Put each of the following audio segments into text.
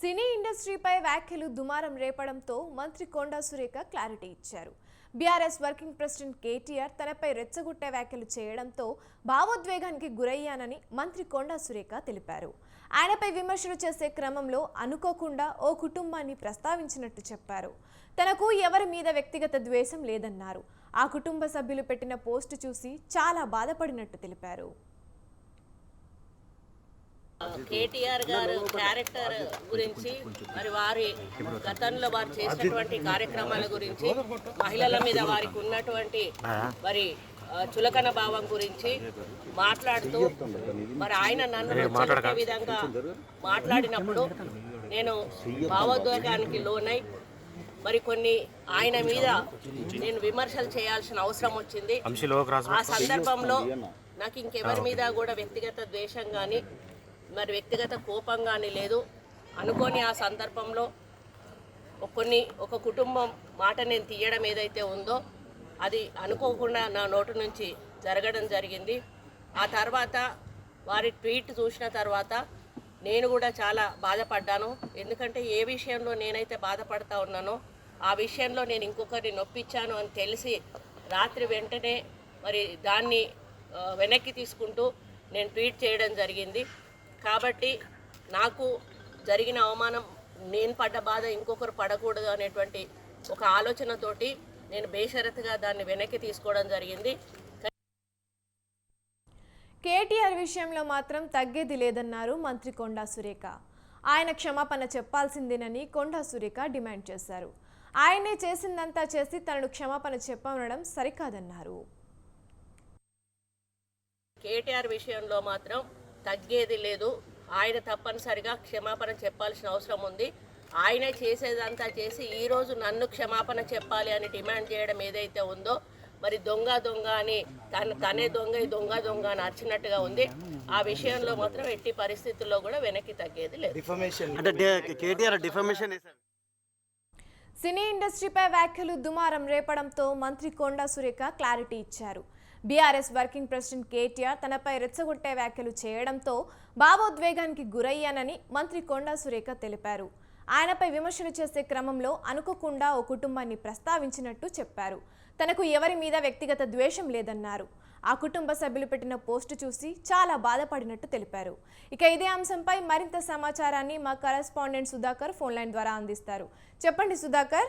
సినీ ఇండస్ట్రీపై వ్యాఖ్యలు దుమారం రేపడంతో మంత్రి కొండా సురేఖ క్లారిటీ ఇచ్చారు. బీఆర్ఎస్ వర్కింగ్ ప్రెసిడెంట్ కేటీఆర్ తనపై రెచ్చగొట్టే వ్యాఖ్యలు చేయడంతో భావోద్వేగానికి గురయ్యానని మంత్రి కొండా సురేఖ తెలిపారు. ఆయనపై విమర్శలు చేసే క్రమంలో అనుకోకుండా ఓ కుటుంబాన్ని ప్రస్తావించినట్టు చెప్పారు. తనకు ఎవరి మీద వ్యక్తిగత ద్వేషం లేదన్నారు. ఆ కుటుంబ సభ్యులు పెట్టిన పోస్టు చూసి చాలా బాధపడినట్టు తెలిపారు. కేటీఆర్ గారు క్యారెక్టర్ గురించి మరి వారి గతంలో వారు చేసినటువంటి కార్యక్రమాల గురించి మహిళల మీద వారికి ఉన్నటువంటి మరి చులకన భావం గురించి మాట్లాడుతూ మరి ఆయన నన్ను విధంగా మాట్లాడినప్పుడు నేను భావోద్వేగానికి లోనై మరి కొన్ని ఆయన మీద నేను విమర్శలు చేయాల్సిన అవసరం వచ్చింది. ఆ సందర్భంలో నాకు ఇంకెవరి మీద కూడా వ్యక్తిగత ద్వేషం కానీ మరి వ్యక్తిగత కోపం కానీ లేదు. అనుకోని ఆ సందర్భంలో కొన్ని ఒక కుటుంబం మాట నేను తీయడం ఏదైతే ఉందో అది అనుకోకుండా నా నోటు నుంచి జరగడం జరిగింది. ఆ తర్వాత వారి ట్వీట్ చూసిన తర్వాత నేను కూడా చాలా బాధపడ్డాను. ఎందుకంటే ఏ విషయంలో నేనైతే బాధపడతా ఉన్నానో ఆ విషయంలో నేను ఇంకొకరిని నొప్పించాను అని తెలిసి రాత్రి వెంటనే మరి దాన్ని వెనక్కి తీసుకుంటూ నేను ట్వీట్ చేయడం జరిగింది. కాబట్టి నాకు జరిగిన అవమానం నేను పడ్డ బాధ ఇంకొకరు పడకూడదు అనేటువంటి ఒక ఆలోచనతోటి నేను బేషరతుగా దాన్ని వెనక్కి తీసుకోవడం జరిగింది. కేటీఆర్ విషయంలో మాత్రం తగ్గేది లేదన్నారు మంత్రి కొండా సురేఖ. ఆయన క్షమాపణ చెప్పాల్సిందేనని కొండా సురేఖ డిమాండ్ చేశారు. ఆయనే చేసిందంతా చేసి తనను క్షమాపణ చెప్పమనడం సరికాదన్నారు. కేటీఆర్ విషయంలో మాత్రం తగ్గేది లేదు. ఆయన తప్పనిసరిగా క్షమాపణ చెప్పాల్సిన అవసరం ఉంది. ఆయనే చేసేదంతా చేసి ఈరోజు నన్ను క్షమాపణ చెప్పాలి అని డిమాండ్ చేయడం ఏదైతే ఉందో మరి దొంగ దొంగ అని తన తనే దొంగ దొంగ దొంగ అని అరిచినట్టుగా ఉంది. ఆ విషయంలో మాత్రం ఎట్టి పరిస్థితుల్లో కూడా వెనక్కి తగ్గేది లేదు. సినీ ఇండస్ట్రీపై వ్యాఖ్యలు దుమారం రేపడంతో మంత్రి కొండా సురేఖ క్లారిటీ ఇచ్చారు. బీఆర్ఎస్ వర్కింగ్ ప్రెసిడెంట్ కేటీఆర్ తనపై రెచ్చగొట్టే వ్యాఖ్యలు చేయడంతో భావోద్వేగానికి గురయ్యానని మంత్రి కొండా సురేఖ తెలిపారు. ఆయనపై విమర్శలు చేసే క్రమంలో అనుకోకుండా ఓ కుటుంబాన్ని ప్రస్తావించినట్టు చెప్పారు. తనకు ఎవరి మీద వ్యక్తిగత ద్వేషం లేదన్నారు. ఆ కుటుంబ సభ్యులు పెట్టిన పోస్టు చూసి చాలా బాధపడినట్టు తెలిపారు. ఇక ఇదే అంశంపై మరింత సమాచారాన్ని మా కరెస్పాండెంట్ సుధాకర్ ఫోన్ లైన్ ద్వారా అందిస్తారు. చెప్పండి సుధాకర్.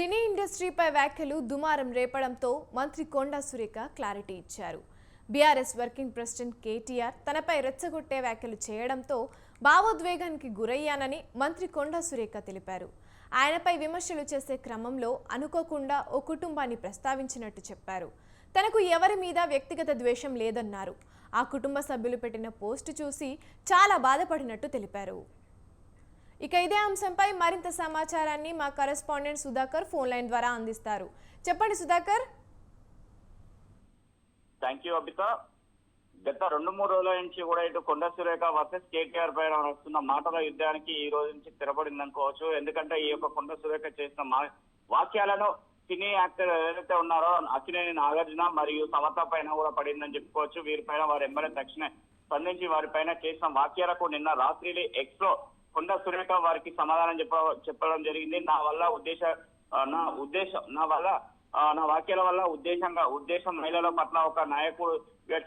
సినీ ఇండస్ట్రీపై వ్యాఖ్యలు దుమారం రేపడంతో మంత్రి కొండా సురేఖ క్లారిటీ ఇచ్చారు. బీఆర్ఎస్ వర్కింగ్ ప్రెసిడెంట్ కేటీఆర్ తనపై రెచ్చగొట్టే వ్యాఖ్యలు చేయడంతో భావోద్వేగానికి గురయ్యానని మంత్రి కొండా సురేఖ తెలిపారు. ఆయనపై విమర్శలు చేసే క్రమంలో అనుకోకుండా ఓ కుటుంబాన్ని ప్రస్తావించినట్టు చెప్పారు. తనకు ఎవరి మీద వ్యక్తిగత ద్వేషం లేదన్నారు. ఆ కుటుంబ సభ్యులు పెట్టిన పోస్టు చూసి చాలా బాధపడినట్టు తెలిపారు. ఇక ఇదే అంశంపై మరింత సమాచారాన్ని మా కరెస్పాండెంట్ సుధాకర్ ఫోన్ లైన్ ద్వారా అందిస్తారు. చెప్పండి సుధాకర్. థ్యాంక్ యూ అబిత గత రెండు మూడు రోజుల నుంచి కూడా ఇటు కొండ సురేఖ వర్సెస్ కేటీఆర్ పైన వస్తున్న మాటల యుద్ధానికి ఈ రోజు నుంచి స్థిరపడింది అనుకోవచ్చు ఎందుకంటే ఈ యొక్క కొండ సురేఖ చేసిన మా వాక్యాలను సినీ యాక్టర్ ఏదైతే ఉన్నారో అక్కినేని నాగార్జున మరియు సమత పైన కూడా పడిందని చెప్పుకోవచ్చు. వీరిపైన వారు ఎమ్మెల్యే తక్షణ స్పందించి వారిపైన చేసిన వాక్యాలకు నిన్న రాత్రి ఎక్స్లో కొండ సురేఖ వారికి సమాధానం చెప్ప చెప్పడం జరిగింది. నా వల్ల ఉద్దేశ నా ఉద్దేశం నా వల్ల నా వాక్యాల వల్ల ఉద్దేశంగా ఉద్దేశం మహిళల పట్ల ఒక నాయకుడు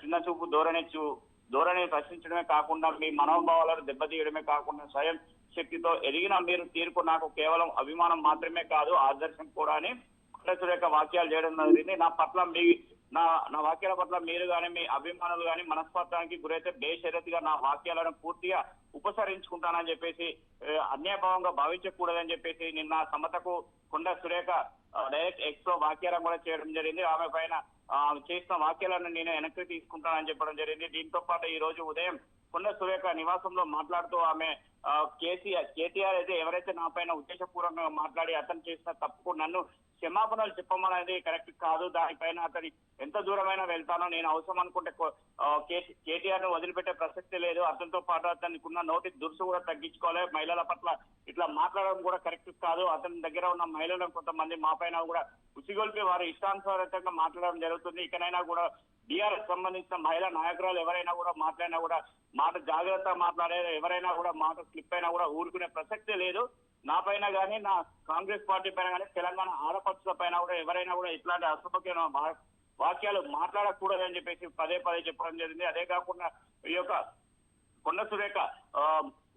చిన్న చూపు ధోరణి చూ ధోరణి ప్రశ్నించడమే కాకుండా మీ మనోభావాలను దెబ్బతీయడమే కాకుండా స్వయం శక్తితో ఎదిగిన మీరు తీర్పు నాకు కేవలం అభిమానం మాత్రమే కాదు ఆదర్శం కూడా అని కొండ సురేఖ వాక్యాలు చేయడం జరిగింది. నా పట్ల మీ నా నా వాక్యాల పట్ల మీరు కానీ మీ అభిమానులు కానీ మనస్పర్ధానికి గురైతే బేషరతిగా నా వాక్యాలను పూర్తిగా ఉపసరించుకుంటానని చెప్పేసి అన్యాయభావంగా భావించకూడదని చెప్పేసి నిన్న సమతకు కొండ సురేఖ డైరెక్ట్ ఎక్స్లో కూడా చేయడం జరిగింది. ఆమె పైన చేసిన వాక్యాలను నేను వెనక్కి తీసుకుంటానని చెప్పడం జరిగింది. దీంతో పాటు ఈ రోజు ఉదయం కొండ సురేఖ నివాసంలో మాట్లాడుతూ ఆమె కేసీఆర్ కేటీఆర్ అయితే ఎవరైతే నా పైన ఉద్దేశపూర్వకంగా మాట్లాడి అతను చేసిన తప్పుకు నన్ను క్షమాపణలు చెప్పమనేది కరెక్ట్ కాదు. దానిపైన అతని ఎంత దూరమైనా వెళ్తానో నేను అవసరం అనుకుంటే కేటీఆర్ను వదిలిపెట్టే ప్రసక్తి లేదు. అతనితో పాటు అతనికి ఉన్న నోటి దురుసు కూడా తగ్గించుకోవాలి. మహిళల పట్ల ఇట్లా మాట్లాడడం కూడా కరెక్ట్ కాదు. అతని దగ్గర ఉన్న మహిళలను కొంతమంది మా పైన కూడా ఉసిగొల్పి వారు ఇష్టానుసారంగా మాట్లాడడం జరుగుతుంది. ఇకనైనా కూడా బీఆర్ఎస్ సంబంధించిన మహిళా నాయకురాలు ఎవరైనా కూడా మాట్లాడినా కూడా మాట జాగ్రత్త మాట్లాడే ఎవరైనా కూడా మాట స్లిప్ అయినా కూడా ఊరుకునే ప్రసక్తే లేదు. నా పైన కానీ నా కాంగ్రెస్ పార్టీ పైన కానీ తెలంగాణ ఆడపడుచుల పైన కూడా ఎవరైనా కూడా ఇట్లాంటి అసభ్యమైన వాక్యాలు మాట్లాడకూడదని చెప్పేసి పదే పదే చెప్పడం జరిగింది. అదే కాకుండా ఈ యొక్క కొండ సురేఖ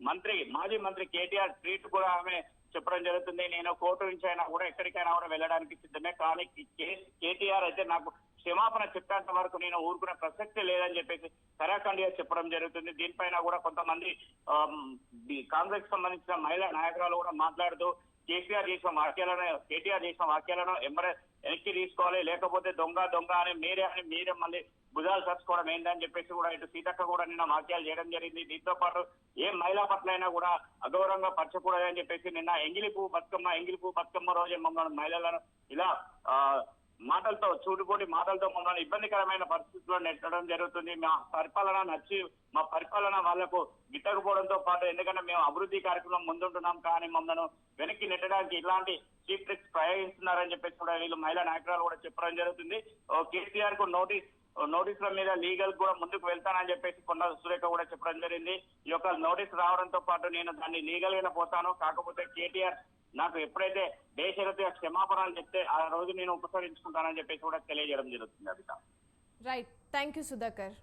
మంత్రి మాజీ మంత్రి కేటీఆర్ ట్వీట్ కూడా ఆమె చెప్పడం జరుగుతుంది. నేను కోర్టు నుంచి అయినా కూడా ఎక్కడికైనా కూడా వెళ్ళడానికి సిద్ధమే. కానీ కే- కేటీఆర్ అయితే నాకు క్షమాపణ చెప్పేంత వరకు నేను ఊరుకునే ప్రసక్తి లేదని చెప్పేసి కరాఖండిగా చెప్పడం జరుగుతుంది. దీనిపైన కూడా కొంతమంది కాంగ్రెస్ సంబంధించిన మహిళా నాయకురాలు కూడా మాట్లాడుతూ కేసీఆర్ చేసిన వాక్యాలను కేటీఆర్ చేసిన వాక్యాలను ఎంబరే వెనక్కి తీసుకోవాలి. లేకపోతే దొంగ దొంగ అని మీరే అని మీరే మళ్ళీ భుజాలు చచ్చుకోవడం ఏందని చెప్పేసి కూడా ఇటు సీతక్క కూడా నిన్న వాక్యాలు చేయడం జరిగింది. దీంతో పాటు ఏ మహిళా పట్ల అయినా కూడా అగౌరవంగా పరచకూడదని చెప్పేసి నిన్న ఎంగిలి పువ్వు బతుకమ్మ ఎంగిలి పువ్వు బతుకమ్మ రోజు మమ్మల్ని మహిళలను ఇలా ఆ మాటలతో చూడుకోటి మాటలతో మమ్మల్ని ఇబ్బందికరమైన పరిస్థితుల్లో నెట్టడం జరుగుతుంది. మా పరిపాలన నచ్చి మా పరిపాలన వాళ్ళకు గిట్టకపోవడంతో పాటు ఎందుకంటే మేము అభివృద్ధి కార్యక్రమం ముందుంటున్నాం కానీ మమ్మల్ని వెనక్కి నెట్టడానికి ఇలాంటి చీఫ్ ట్రిక్స్ ప్రయోగిస్తున్నారని చెప్పేసి కూడా వీళ్ళు మహిళా నాయకురాలు కూడా చెప్పడం జరుగుతుంది. కేసీఆర్కు నోటీస్ నోటీసుల మీద లీగల్ కూడా ముందుకు వెళ్తానని చెప్పేసి కొండ సురేఖ కూడా చెప్పడం జరిగింది. ఈ యొక్క నోటీస్ రావడంతో పాటు నేను దాన్ని లీగల్గా పోతాను. కాకపోతే కేటీఆర్ నాకు ఎప్పుడైతే దేశరథ క్షమాపణలు చెప్తే ఆ రోజు నేను ఉపసరించుకుంటానని చెప్పేసి కూడా తెలియజేయడం జరుగుతుంది Abhitha. Right thank you Sudhakar